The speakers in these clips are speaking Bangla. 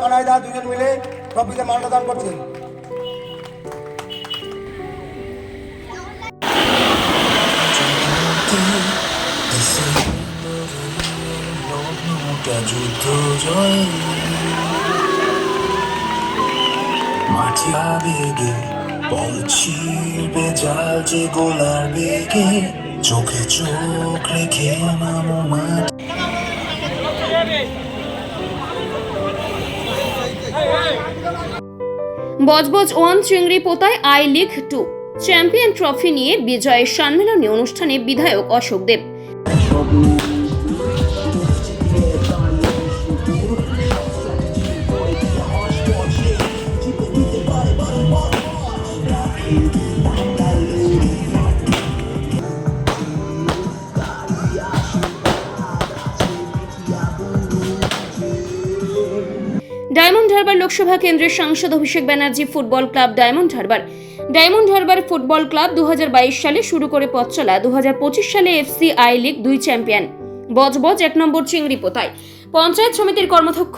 কানাই দা দুজন মিলে ট্রফিতে মান্যদান করছেন। চোখে চোখ রেখে নামো মাঠ। বজবজ ওয়ান চিংড়ি পোতায় I League two. Champion trophy নিয়ে বিজয়ের সম্মেলনী অনুষ্ঠানে বিধায়ক অশোক দেব। হারবার লোকসভা কেন্দ্রের সাংসদ Abhishek Banerjee football club Diamond Harbour. Diamond Harbour football club দুহাজার বাইশ সালে শুরু করে পথ চলা দু সালে এফসি আই লিগ দুই চ্যাম্পিয়ন। বজবজ এক নম্বর চিংড়ি পোতায়। পঞ্চায়েত সমিতির কর্মধ্যক্ষ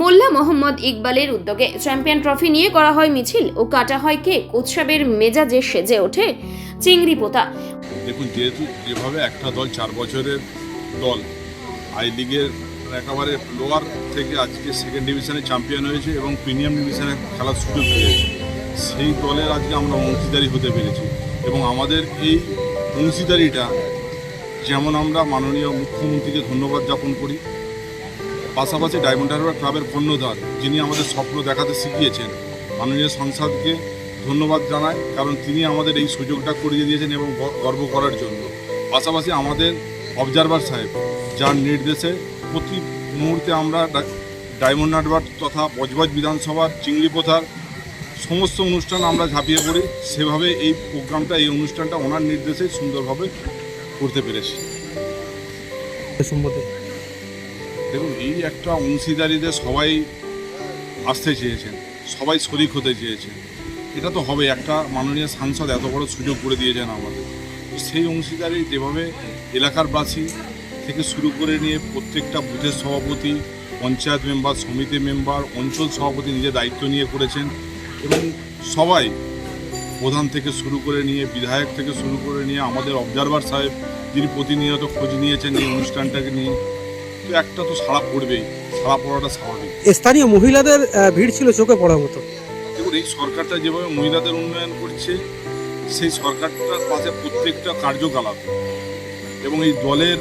মোল্লা মোহাম্মদ ইকবালের উদ্যোগে চ্যাম্পিয়ন ট্রফি নিয়ে করা হয় মিছিল ও কাটা হয় কেক। উৎসবের মেজাজে সেজে ওঠে চিংড়ি পোতা। দেখুন, যেহেতু যেভাবে একটা দল চার বছরের দল, আই লিগের একেবারে লোয়ার থেকে আজকে সেকেন্ড ডিভিশনে চ্যাম্পিয়ন হয়েছে এবং প্রিমিয়াম ডিভিশনে খেলার সুযোগ পেয়েছে। সেই দলের আজকে আমরা অংশীদারি হতে পেরেছি এবং আমাদের এই অংশীদারিটা যেমন আমরা মাননীয় মুখ্যমন্ত্রীকে ধন্যবাদ জ্ঞাপন করি, পাশাপাশি ডায়মন্ড হারবার ক্লাবের কর্ণধার যিনি আমাদের স্বপ্ন দেখাতে শিখিয়েছেন, মাননীয় সংসদকে ধন্যবাদ জানাই কারণ তিনি আমাদের এই সুযোগটা করিয়ে দিয়েছেন এবং গর্ব করার জন্য। পাশাপাশি আমাদের অবজারভার সাহেব, যার নির্দেশে প্রতি মুহূর্তে আমরা ডায়মন্ড হারবার তথা বজবজ বিধানসভার চিংড়ি পোথার সমস্ত অনুষ্ঠান আমরা ঝাঁপিয়ে পড়ি। সেভাবে এই প্রোগ্রামটা এই অনুষ্ঠানটা ওনার নির্দেশে সুন্দরভাবে করতে পেরেছি। দেখুন এই একটা অংশীদারিতে সবাই আসতে চেয়েছেন সবাই শরিক হতে চেয়েছেন। এটা তো হবে একটা মাননীয় সাংসদ এত বড় সুযোগ করে দিয়েছেন আমাদের। সেই অংশীদারি যেভাবে এলাকার বাসী থেকে শুরু করে নিয়ে প্রত্যেকটা বুথের সভাপতি পঞ্চায়েত মেম্বার সমিতি মেম্বার অঞ্চল সভাপতি নিজে দায়িত্ব নিয়ে করেছেন এবং সবাই প্রধান থেকে শুরু করে নিয়ে বিধায়ক থেকে শুরু করে নিয়ে আমাদের অবজারভার সাহেব যিনি প্রতিনিয়ত খোঁজ নিয়েছেন এই অনুষ্ঠানটাকে নিয়ে তো একটা তো সাড়া পড়বেই সাড়া পড়াটা স্বাভাবিক। স্থানীয় মহিলাদের ভিড় ছিল চোখে পড়ার মতো। দেখুন এই সরকারটা যেভাবে মহিলাদের উন্নয়ন করছে সেই সরকারটার পাশে প্রত্যেকটা কার্যকলাপ এবং এই দলের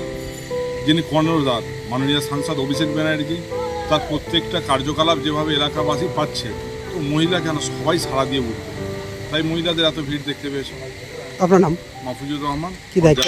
যিনি কর্ণধার মাননীয় সাংসদ অভিষেক ব্যানার্জি তার প্রত্যেকটা কার্যকলাপ যেভাবে এলাকাবাসী পাচ্ছে তো মহিলা কেন সবাই সাড়া দিয়ে উঠবে? তাই মহিলাদের এত ভিড় দেখতে পেয়েছে। আপনার নাম? মাহফুজুর রহমান কি দায়িত্ব?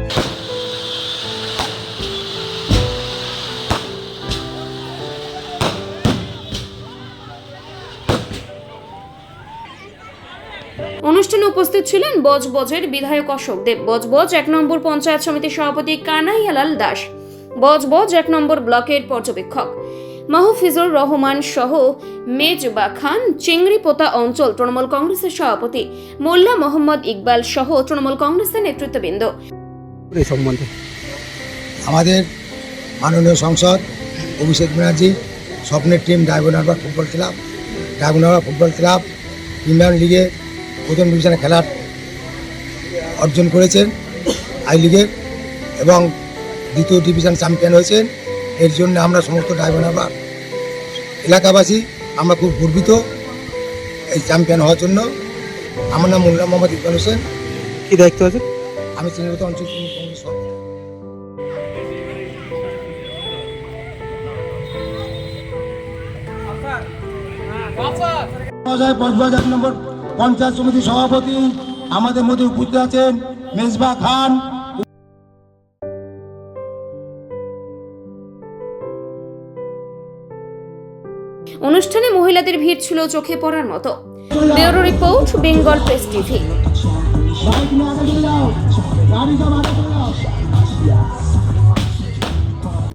অনুষ্ঠানে উপস্থিত ছিলেন বজবজের বিধায়ক অশোক দেব। বজবজ এক নম্বর পঞ্চায়েত সমিতির সভাপতি কানাইয়ালাল দাস। বজবজ এক নম্বর ব্লকের পর্যবেক্ষক। মাহফিজুর রহমান সহ মেজবা খান চিংড়িপোতা অঞ্চল তৃণমূল কংগ্রেসের সভাপতি মোল্লা মোহাম্মদ ইকবাল সহ তৃণমূল কংগ্রেসের নেতৃত্ববৃন্দ। সম্বন্ধে আমাদের মাননীয় সংসদ অভিষেক ব্যানার্জি, স্বপ্নের team Diamond football club Diamond football club, premier লিগে প্রথম ডিভিশনে খেলার অর্জন করেছেন আই লিগে এবং দ্বিতীয় ডিভিশন চ্যাম্পিয়ন হয়েছেন। এর জন্য আমরা সমস্ত ড্রাইভার এলাকাবাসী আমরা খুব গর্বিত এই চ্যাম্পিয়ন হওয়ার জন্য। আমার নাম মোল্লা মোহাম্মদ ইকবাল হোসেন। কি দায়িত্ব আছে? আমি শ্রীনিবাস অঞ্চল কংগ্রেস। মহাশয় এক নম্বর পঞ্চায়েত সমিতির সভাপতি আমাদের মধ্যে উপস্থিত আছেন মেজবা খান। অনুষ্ঠানে মহিলাদের ভিড় ছিল চোখে পড়ার মতো। Bureau report Bengal press TV.